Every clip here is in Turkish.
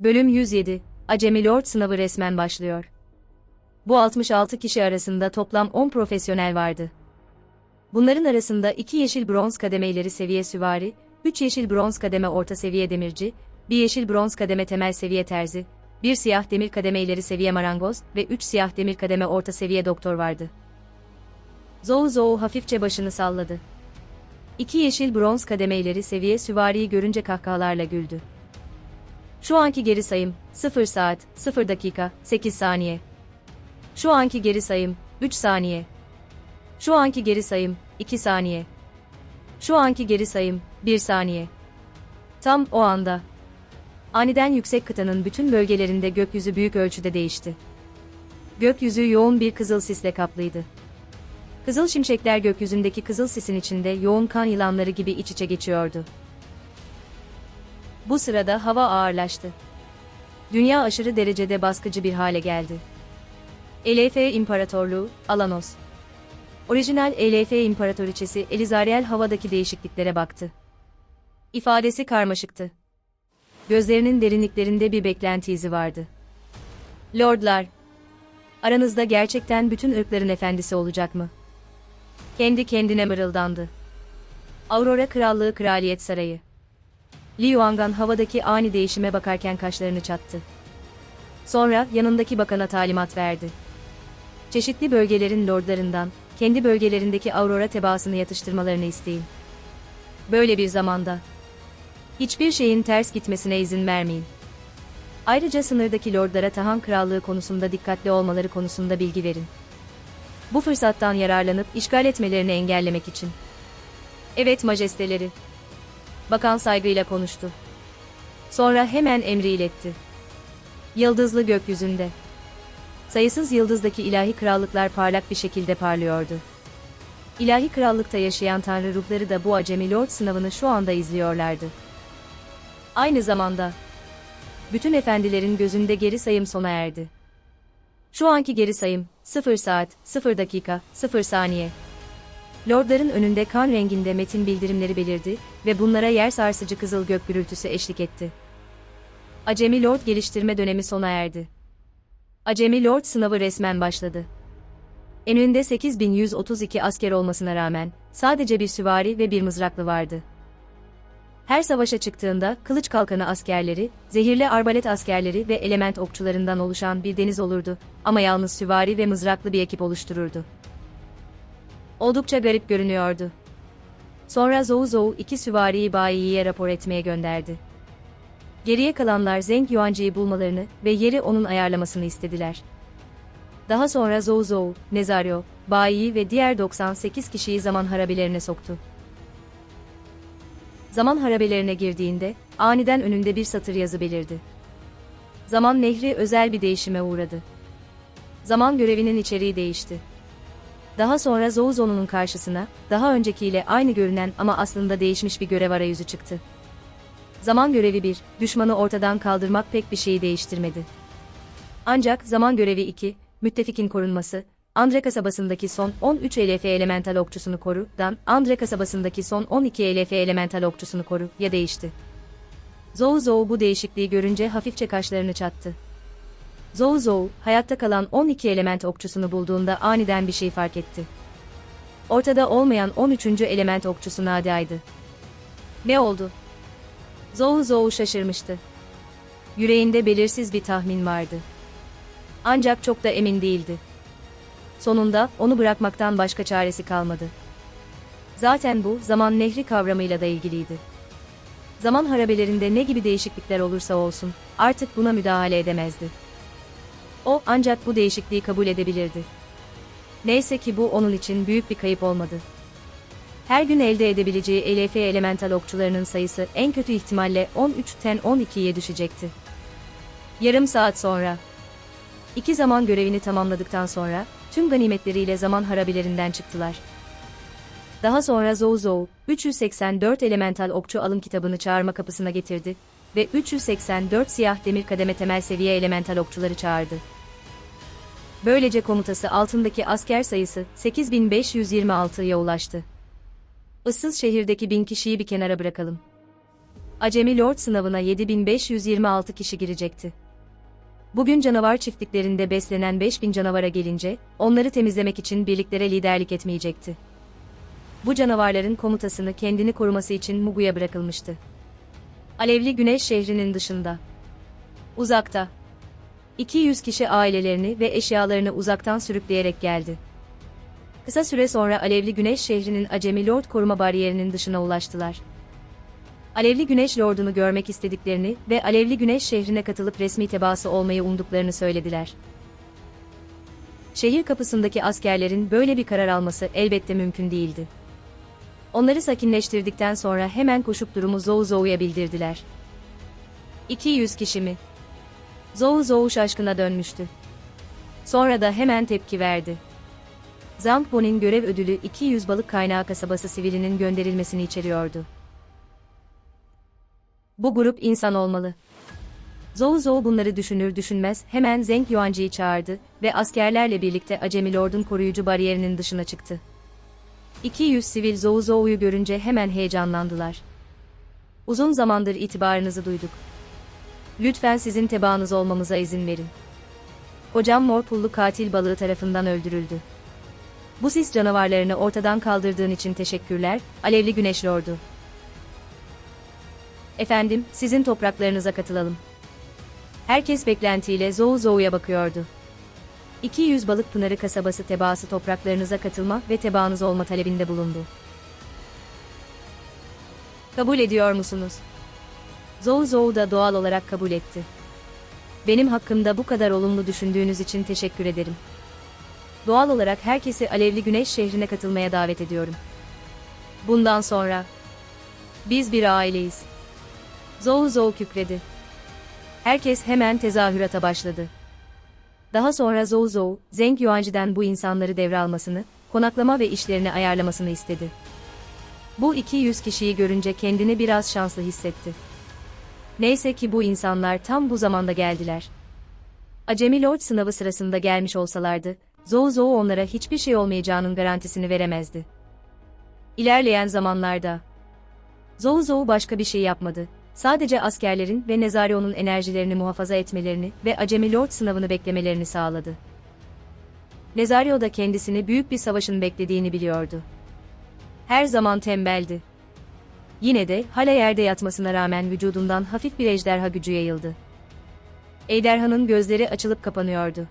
Bölüm 107, Acemi Lord sınavı resmen başlıyor. Bu 66 kişi arasında toplam 10 profesyonel vardı. Bunların arasında 2 yeşil bronz kademe ileri seviye süvari, 3 yeşil bronz kademe orta seviye demirci, 1 yeşil bronz kademe temel seviye terzi, 1 siyah demir kademe ileri seviye marangoz ve 3 siyah demir kademe orta seviye doktor vardı. Zou Zou hafifçe başını salladı. İki yeşil bronz kademe ileri seviye süvariyi görünce kahkahalarla güldü. Şu anki geri sayım 0 saat 0 dakika 8 saniye. Şu anki geri sayım 3 saniye. Şu anki geri sayım 2 saniye. Şu anki geri sayım 1 saniye. Tam o anda aniden yüksek kıtanın bütün bölgelerinde gökyüzü büyük ölçüde değişti. Gökyüzü yoğun bir kızıl sisle kaplıydı. Kızıl şimşekler gökyüzündeki kızıl sisin içinde yoğun kan yılanları gibi iç içe geçiyordu. Bu sırada hava ağırlaştı. Dünya aşırı derecede baskıcı bir hale geldi. ELF İmparatorluğu, Alanos. Orijinal ELF İmparatoriçesi Elizariel havadaki değişikliklere baktı. İfadesi karmaşıktı. Gözlerinin derinliklerinde bir beklenti izi vardı. Lordlar, aranızda gerçekten bütün ırkların efendisi olacak mı? Kendi kendine mırıldandı. Aurora Krallığı Kraliyet Sarayı. Li Yuangan havadaki ani değişime bakarken kaşlarını çattı. Sonra yanındaki bakana talimat verdi. Çeşitli bölgelerin lordlarından, kendi bölgelerindeki Aurora tebaasını yatıştırmalarını isteyin. Böyle bir zamanda, hiçbir şeyin ters gitmesine izin vermeyin. Ayrıca sınırdaki lordlara Tahan Krallığı konusunda dikkatli olmaları konusunda bilgi verin. Bu fırsattan yararlanıp işgal etmelerini engellemek için. Evet majesteleri. Bakan saygıyla konuştu. Sonra hemen emri iletti. Yıldızlı gökyüzünde. Sayısız yıldızdaki ilahi krallıklar parlak bir şekilde parlıyordu. İlahi krallıkta yaşayan tanrı ruhları da bu acemi lord sınavını şu anda izliyorlardı. Aynı zamanda, bütün efendilerin gözünde geri sayım sona erdi. Şu anki geri sayım, 0 saat, 0 dakika, 0 saniye. Lordların önünde kan renginde metin bildirimleri belirdi ve bunlara yer sarsıcı kızıl gök gürültüsü eşlik etti. Acemi Lord geliştirme dönemi sona erdi. Acemi Lord sınavı resmen başladı. Eninde 8132 asker olmasına rağmen, sadece bir süvari ve bir mızraklı vardı. Her savaşa çıktığında kılıç kalkanı askerleri, zehirli arbalet askerleri ve element okçularından oluşan bir deniz olurdu ama yalnız süvari ve mızraklı bir ekip oluştururdu. Oldukça garip görünüyordu. Sonra Zou Zou iki süvariyi Baiyi'ye rapor etmeye gönderdi. Geriye kalanlar Zeng Yuancı'yı bulmalarını ve yeri onun ayarlamasını istediler. Daha sonra Zou Zou, Nezario, Baiyi ve diğer 98 kişiyi zaman harabelerine soktu. Zaman harabelerine girdiğinde, aniden önünde bir satır yazı belirdi. Zaman nehri özel bir değişime uğradı. Zaman görevinin içeriği değişti. Daha sonra Zouzo'nun karşısına, daha öncekiyle aynı görünen ama aslında değişmiş bir görev arayüzü çıktı. Zaman görevi 1, düşmanı ortadan kaldırmak pek bir şeyi değiştirmedi. Ancak zaman görevi 2, müttefikin korunması, Andre kasabasındaki son 13 ELF elemental okçusunu koru, dan Andre kasabasındaki son 12 ELF elemental okçusunu koru, ya değişti. Zou Zou bu değişikliği görünce hafifçe kaşlarını çattı. Zou Zou, hayatta kalan 12 element okçusunu bulduğunda aniden bir şey fark etti. Ortada olmayan 13. element okçusu Nadia'ydı. Ne oldu? Zou Zou şaşırmıştı. Yüreğinde belirsiz bir tahmin vardı. Ancak çok da emin değildi. Sonunda onu bırakmaktan başka çaresi kalmadı. Zaten bu zaman nehri kavramıyla da ilgiliydi. Zaman harabelerinde ne gibi değişiklikler olursa olsun artık buna müdahale edemezdi. O ancak bu değişikliği kabul edebilirdi. Neyse ki bu onun için büyük bir kayıp olmadı. Her gün elde edebileceği ELF elemental okçularının sayısı en kötü ihtimalle 13'ten 12'ye düşecekti. Yarım saat sonra İki zaman görevini tamamladıktan sonra tüm ganimetleriyle zaman harabelerinden çıktılar. Daha sonra Zou Zou, 384 elemental okçu alım kitabını çağırma kapısına getirdi ve 384 siyah demir kademe temel seviye elemental okçuları çağırdı. Böylece komutası altındaki asker sayısı 8526'ya ulaştı. Issız şehirdeki bin kişiyi bir kenara bırakalım. Acemi Lord sınavına 7526 kişi girecekti. Bugün canavar çiftliklerinde beslenen 5000 canavara gelince, onları temizlemek için birliklere liderlik etmeyecekti. Bu canavarların komutasını kendini koruması için Mugu'ya bırakılmıştı. Alevli Güneş şehrinin dışında. Uzakta. 200 kişi ailelerini ve eşyalarını uzaktan sürükleyerek geldi. Kısa süre sonra Alevli Güneş şehrinin Acemi Lord koruma bariyerinin dışına ulaştılar. Alevli Güneş Lord'unu görmek istediklerini ve Alevli Güneş şehrine katılıp resmi tebaası olmayı umduklarını söylediler. Şehir kapısındaki askerlerin böyle bir karar alması elbette mümkün değildi. Onları sakinleştirdikten sonra hemen koşup durumu Zou Zou'ya bildirdiler. 200 kişi mi? Zou Zou şaşkına dönmüştü. Sonra da hemen tepki verdi. Zangbo'nun görev ödülü 200 balık kaynağı kasabası sivilinin gönderilmesini içeriyordu. Bu grup insan olmalı. Zou Zou bunları düşünür düşünmez hemen Zeng Yuanji'yi çağırdı ve askerlerle birlikte Acemi Lord'un koruyucu bariyerinin dışına çıktı. 200 sivil Zou Zou'yu görünce hemen heyecanlandılar. Uzun zamandır itibarınızı duyduk. Lütfen sizin tebaanız olmamıza izin verin. Hocam Morpullu katil balığı tarafından öldürüldü. Bu sis canavarlarını ortadan kaldırdığın için teşekkürler, Alevli Güneş Lordu. Efendim, sizin topraklarınıza katılalım. Herkes beklentiyle Zou Zou'ya bakıyordu. 200 Balık Pınarı kasabası tebaası topraklarınıza katılma ve tebaanız olma talebinde bulundu. Kabul ediyor musunuz? Zou Zou da doğal olarak kabul etti. Benim hakkımda bu kadar olumlu düşündüğünüz için teşekkür ederim. Doğal olarak herkesi Alevli Güneş şehrine katılmaya davet ediyorum. Bundan sonra biz bir aileyiz. Zou Zou kükredi. Herkes hemen tezahürata başladı. Daha sonra Zou Zou, Zeng Yuanji'den bu insanları devralmasını, konaklama ve işlerini ayarlamasını istedi. Bu 200 kişiyi görünce kendini biraz şanslı hissetti. Neyse ki bu insanlar tam bu zamanda geldiler. Acemi Lord sınavı sırasında gelmiş olsalardı, Zou Zou onlara hiçbir şey olmayacağının garantisini veremezdi. İlerleyen zamanlarda Zou Zou başka bir şey yapmadı. Sadece askerlerin ve Nezario'nun enerjilerini muhafaza etmelerini ve Acemi Lord sınavını beklemelerini sağladı. Nezario da kendisini büyük bir savaşın beklediğini biliyordu. Her zaman tembeldi. Yine de hala yerde yatmasına rağmen vücudundan hafif bir ejderha gücü yayıldı. Ejderhanın gözleri açılıp kapanıyordu.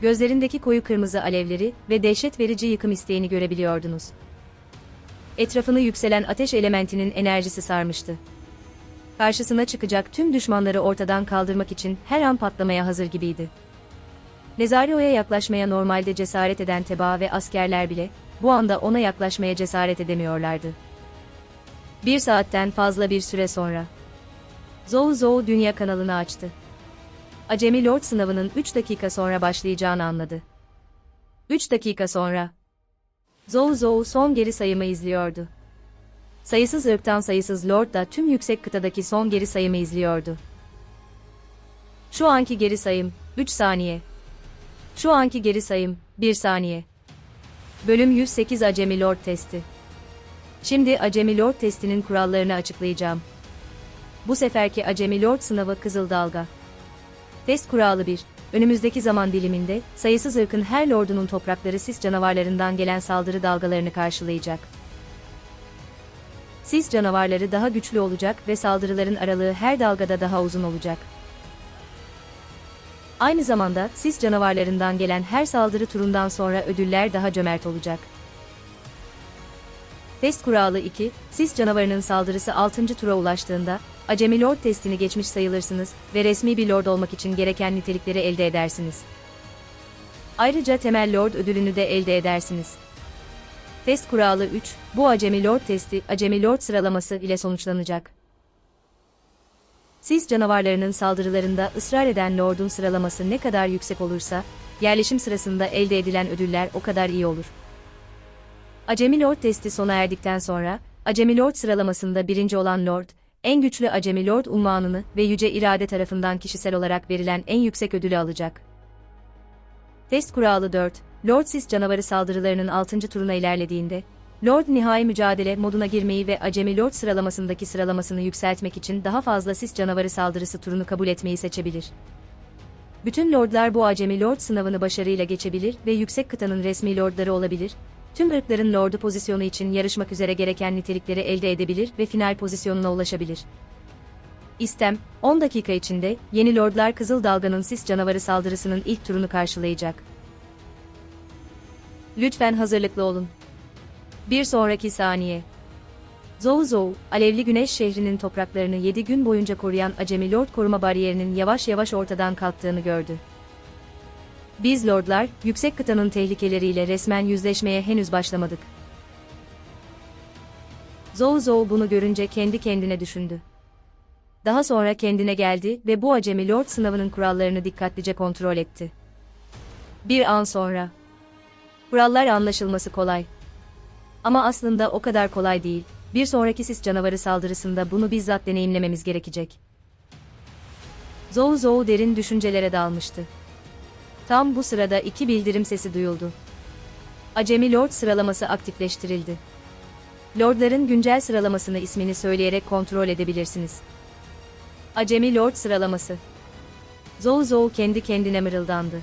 Gözlerindeki koyu kırmızı alevleri ve dehşet verici yıkım isteğini görebiliyordunuz. Etrafını yükselen ateş elementinin enerjisi sarmıştı. Karşısına çıkacak tüm düşmanları ortadan kaldırmak için her an patlamaya hazır gibiydi. Nezario'ya yaklaşmaya normalde cesaret eden tebaa ve askerler bile, bu anda ona yaklaşmaya cesaret edemiyorlardı. Bir saatten fazla bir süre sonra. Zou Zou Dünya kanalını açtı. Acemi Lord sınavının 3 dakika sonra başlayacağını anladı. 3 dakika sonra. Zou Zou son geri sayımı izliyordu. Sayısız ırktan sayısız Lord da tüm yüksek kıtadaki son geri sayımı izliyordu. Şu anki geri sayım, 3 saniye. Şu anki geri sayım, 1 saniye. Bölüm 108 Acemi Lord Testi. Şimdi Acemi Lord testinin kurallarını açıklayacağım. Bu seferki Acemi Lord sınavı Kızıl Dalga. Test kuralı 1. Önümüzdeki zaman diliminde, sayısız ırkın her lordunun toprakları sis canavarlarından gelen saldırı dalgalarını karşılayacak. Sis canavarları daha güçlü olacak ve saldırıların aralığı her dalgada daha uzun olacak. Aynı zamanda sis canavarlarından gelen her saldırı turundan sonra ödüller daha cömert olacak. Test kuralı 2, sis canavarının saldırısı 6. tura ulaştığında, Acemi Lord testini geçmiş sayılırsınız ve resmi bir Lord olmak için gereken nitelikleri elde edersiniz. Ayrıca temel Lord ödülünü de elde edersiniz. Test kuralı 3, bu Acemi Lord testi, Acemi Lord sıralaması ile sonuçlanacak. Sis canavarlarının saldırılarında ısrar eden Lord'un sıralaması ne kadar yüksek olursa, yerleşim sırasında elde edilen ödüller o kadar iyi olur. Acemi Lord testi sona erdikten sonra, Acemi Lord sıralamasında birinci olan Lord, en güçlü Acemi Lord unvanını ve Yüce İrade tarafından kişisel olarak verilen en yüksek ödülü alacak. Test kuralı 4, Lord Sis canavarı saldırılarının 6. turuna ilerlediğinde, Lord nihai mücadele moduna girmeyi ve acemi Lord sıralamasındaki sıralamasını yükseltmek için daha fazla sis canavarı saldırısı turunu kabul etmeyi seçebilir. Bütün lordlar bu acemi lord sınavını başarıyla geçebilir ve yüksek kıtanın resmi lordları olabilir. Tüm ırkların lordu pozisyonu için yarışmak üzere gereken nitelikleri elde edebilir ve final pozisyonuna ulaşabilir. İstem, 10 dakika içinde yeni lordlar Kızıl Dalga'nın sis canavarı saldırısının ilk turunu karşılayacak. Lütfen hazırlıklı olun. Bir sonraki saniye. Zou Zou, alevli güneş şehrinin topraklarını 7 gün boyunca koruyan Acemi Lord koruma bariyerinin yavaş yavaş ortadan kalktığını gördü. Biz lordlar, yüksek kıtanın tehlikeleriyle resmen yüzleşmeye henüz başlamadık. Zou Zou bunu görünce kendi kendine düşündü. Daha sonra kendine geldi ve bu acemi lord sınavının kurallarını dikkatlice kontrol etti. Bir an sonra. Kurallar anlaşılması kolay. Ama aslında o kadar kolay değil. Bir sonraki sis canavarı saldırısında bunu bizzat deneyimlememiz gerekecek. Zou Zou derin düşüncelere dalmıştı. Tam bu sırada iki bildirim sesi duyuldu. Acemi Lord sıralaması aktifleştirildi. Lordların güncel sıralamasını ismini söyleyerek kontrol edebilirsiniz. Acemi Lord sıralaması. Zou Zou kendi kendine mırıldandı.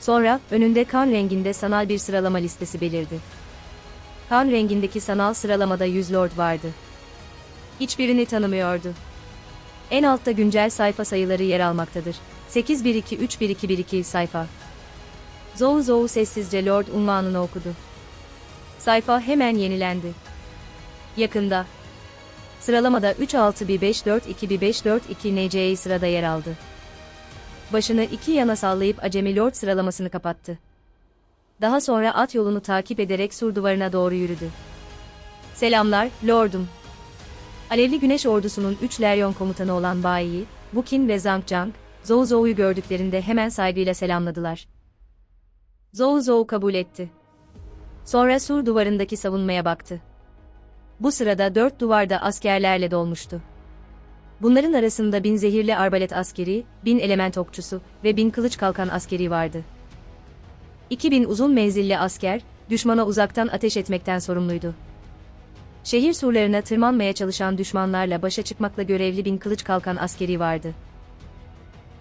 Sonra, önünde kan renginde sanal bir sıralama listesi belirdi. Kan rengindeki sanal sıralamada 100 lord vardı. Hiçbirini tanımıyordu. En altta güncel sayfa sayıları yer almaktadır. 81231212 sayfa. Zou Zou sessizce lord unvanını okudu. Sayfa hemen yenilendi. Yakında. Sıralamada 361542252 NC'yi sırada yer aldı. Başını iki yana sallayıp acemi lord sıralamasını kapattı. Daha sonra at yolunu takip ederek sur duvarına doğru yürüdü. Selamlar, lordum. Alevli Güneş ordusunun 3 Leryon komutanı olan Bai Yi, Bukin ve Zhang Zhang, Zhou Zhou'yu gördüklerinde hemen saygıyla selamladılar. Zhou Zhou kabul etti. Sonra sur duvarındaki savunmaya baktı. Bu sırada dört duvarda askerlerle dolmuştu. Bunların arasında bin zehirli arbalet askeri, bin element okçusu ve bin kılıç kalkan askeri vardı. 2000 uzun menzilli asker, düşmana uzaktan ateş etmekten sorumluydu. Şehir surlarına tırmanmaya çalışan düşmanlarla başa çıkmakla görevli bin kılıç kalkan askeri vardı.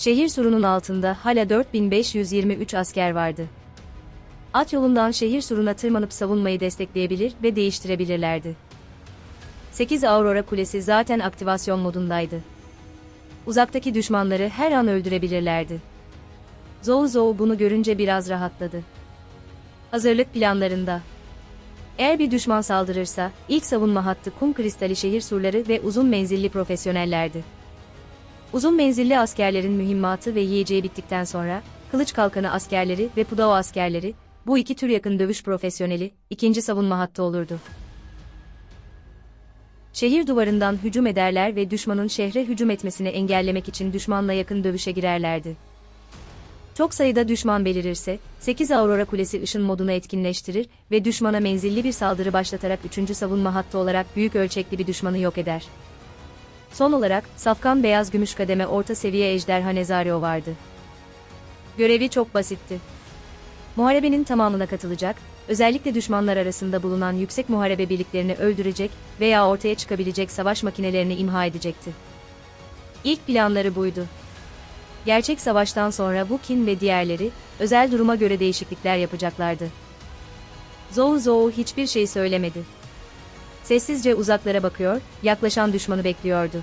Şehir surunun altında hala 4523 asker vardı. At yolundan şehir suruna tırmanıp savunmayı destekleyebilir ve değiştirebilirlerdi. 8 Aurora Kulesi zaten aktivasyon modundaydı. Uzaktaki düşmanları her an öldürebilirlerdi. Zou Zou bunu görünce biraz rahatladı. Hazırlık planlarında. Eğer bir düşman saldırırsa, ilk savunma hattı kum kristali şehir surları ve uzun menzilli profesyonellerdi. Uzun menzilli askerlerin mühimmatı ve yiyeceği bittikten sonra, kılıç kalkanı askerleri ve pudao askerleri, bu iki tür yakın dövüş profesyoneli, ikinci savunma hattı olurdu. Şehir duvarından hücum ederler ve düşmanın şehre hücum etmesini engellemek için düşmanla yakın dövüşe girerlerdi. Çok sayıda düşman belirirse, 8 Aurora Kulesi ışın modunu etkinleştirir ve düşmana menzilli bir saldırı başlatarak 3. savunma hattı olarak büyük ölçekli bir düşmanı yok eder. Son olarak, Safkan Beyaz Gümüş Kademe Orta Seviye Ejderha Nezario vardı. Görevi çok basitti. Muharebenin tamamına katılacak, özellikle düşmanlar arasında bulunan yüksek muharebe birliklerini öldürecek veya ortaya çıkabilecek savaş makinelerini imha edecekti. İlk planları buydu. Gerçek savaştan sonra bu Kin ve diğerleri, özel duruma göre değişiklikler yapacaklardı. Zou Zou hiçbir şey söylemedi. Sessizce uzaklara bakıyor, yaklaşan düşmanı bekliyordu.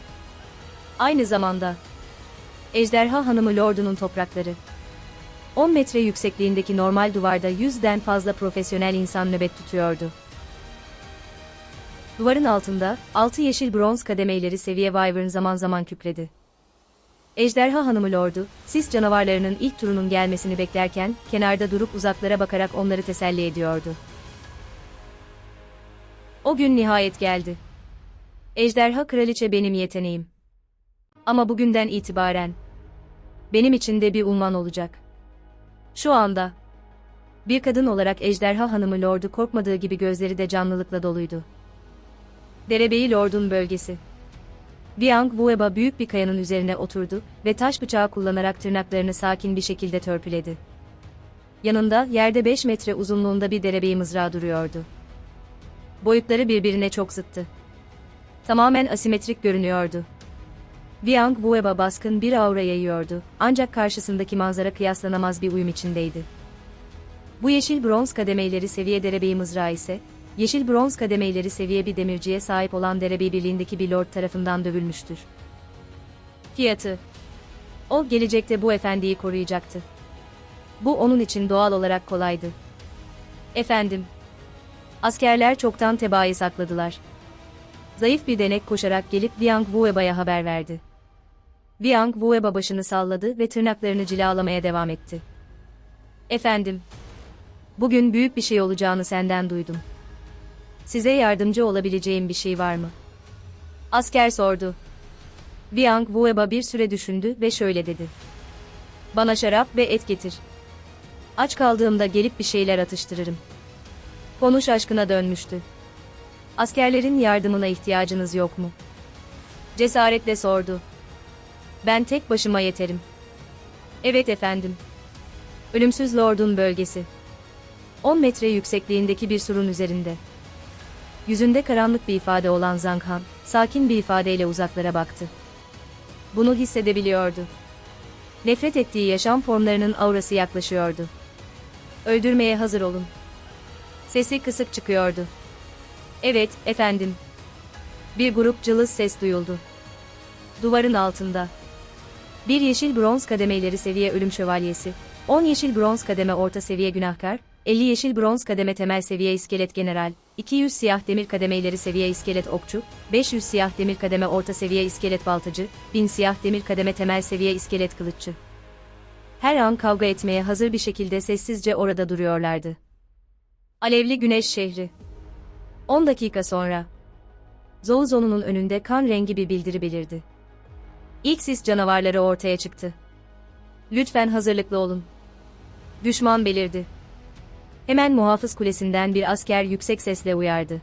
Aynı zamanda, Ejderha Hanımı Lord'unun toprakları. 10 metre yüksekliğindeki normal duvarda yüzden fazla profesyonel insan nöbet tutuyordu. Duvarın altında, altı yeşil bronz kademeyleri seviye Wyvern zaman zaman kükredi. Ejderha Hanımı Lord'u, sis canavarlarının ilk turunun gelmesini beklerken, kenarda durup uzaklara bakarak onları teselli ediyordu. O gün nihayet geldi. Ejderha Kraliçe benim yeteneğim. Ama bugünden itibaren, benim için de bir unvan olacak. Şu anda, bir kadın olarak Ejderha Hanımı Lord'u korkmadığı gibi gözleri de canlılıkla doluydu. Derebeyi Lord'un bölgesi. Liang Wueba büyük bir kayanın üzerine oturdu ve taş bıçağı kullanarak tırnaklarını sakin bir şekilde törpüledi. Yanında yerde 5 metre uzunluğunda bir derebeyi mızrağı duruyordu. Boyutları birbirine çok zıttı. Tamamen asimetrik görünüyordu. Viang Wueba baskın bir aura yayıyordu, ancak karşısındaki manzara kıyaslanamaz bir uyum içindeydi. Bu yeşil bronz kademeyleri seviye derebeyi mızrağı ise, yeşil bronz kademeyleri seviye bir demirciye sahip olan derebeyi birliğindeki bir lord tarafından dövülmüştür. Fiyatı O gelecekte bu efendiyi koruyacaktı. Bu onun için doğal olarak kolaydı. Efendim. Askerler çoktan tebaayı sakladılar. Zayıf bir denek koşarak gelip Liang Wueba'ya haber verdi. Liang Wueba başını salladı ve tırnaklarını cilalamaya devam etti. Efendim. Bugün büyük bir şey olacağını senden duydum. Size yardımcı olabileceğim bir şey var mı? Asker sordu. Liang Wueba bir süre düşündü ve şöyle dedi. Bana şarap ve et getir. Aç kaldığımda gelip bir şeyler atıştırırım. Konu şaşkına dönmüştü. Askerlerin yardımına ihtiyacınız yok mu? Cesaretle sordu. Ben tek başıma yeterim. Evet efendim. Ölümsüz Lord'un bölgesi. 10 metre yüksekliğindeki bir surun üzerinde. Yüzünde karanlık bir ifade olan Zhang Han, sakin bir ifadeyle uzaklara baktı. Bunu hissedebiliyordu. Nefret ettiği yaşam formlarının aurası yaklaşıyordu. Öldürmeye hazır olun. Sesi kısık çıkıyordu. Evet, efendim. Bir grup cılız ses duyuldu. Duvarın altında. Bir yeşil bronz kademeyleri seviye ölüm şövalyesi, 10 yeşil bronz kademe orta seviye günahkar, 50 yeşil bronz kademe temel seviye iskelet general, 200 siyah demir kademeyleri seviye iskelet okçu, 500 siyah demir kademe orta seviye iskelet baltacı, 1000 siyah demir kademe temel seviye iskelet kılıççı. Her an kavga etmeye hazır bir şekilde sessizce orada duruyorlardı. Alevli Güneş Şehri 10 dakika sonra Zouzo'nun önünde kan rengi bir bildiri belirdi. İlk sis canavarları ortaya çıktı. Lütfen hazırlıklı olun. Düşman belirdi. Hemen muhafız kulesinden bir asker yüksek sesle uyardı.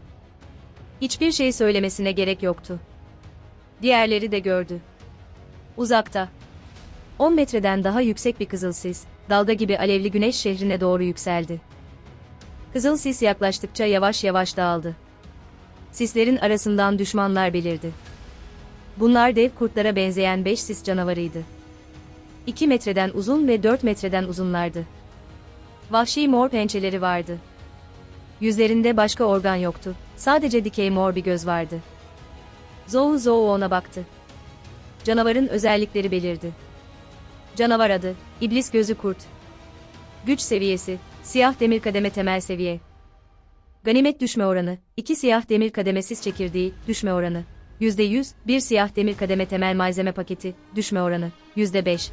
Hiçbir şey söylemesine gerek yoktu. Diğerleri de gördü. Uzakta. 10 metreden daha yüksek bir kızıl sis, dalga gibi alevli güneş şehrine doğru yükseldi. Kızıl sis yaklaştıkça yavaş yavaş dağıldı. Sislerin arasından düşmanlar belirdi. Bunlar dev kurtlara benzeyen 5 sis canavarıydı. 2 metreden uzun ve 4 metreden uzunlardı. Vahşi mor pençeleri vardı. Yüzlerinde başka organ yoktu. Sadece dikey mor bir göz vardı. Zou Zou ona baktı. Canavarın özellikleri belirdi. Canavar adı, İblis gözü kurt. Güç seviyesi, siyah demir kademe temel seviye. Ganimet düşme oranı, 2 siyah demir kademesiz çekirdeği, düşme oranı. %100, 1 siyah demir kademe temel malzeme paketi, düşme oranı, %5.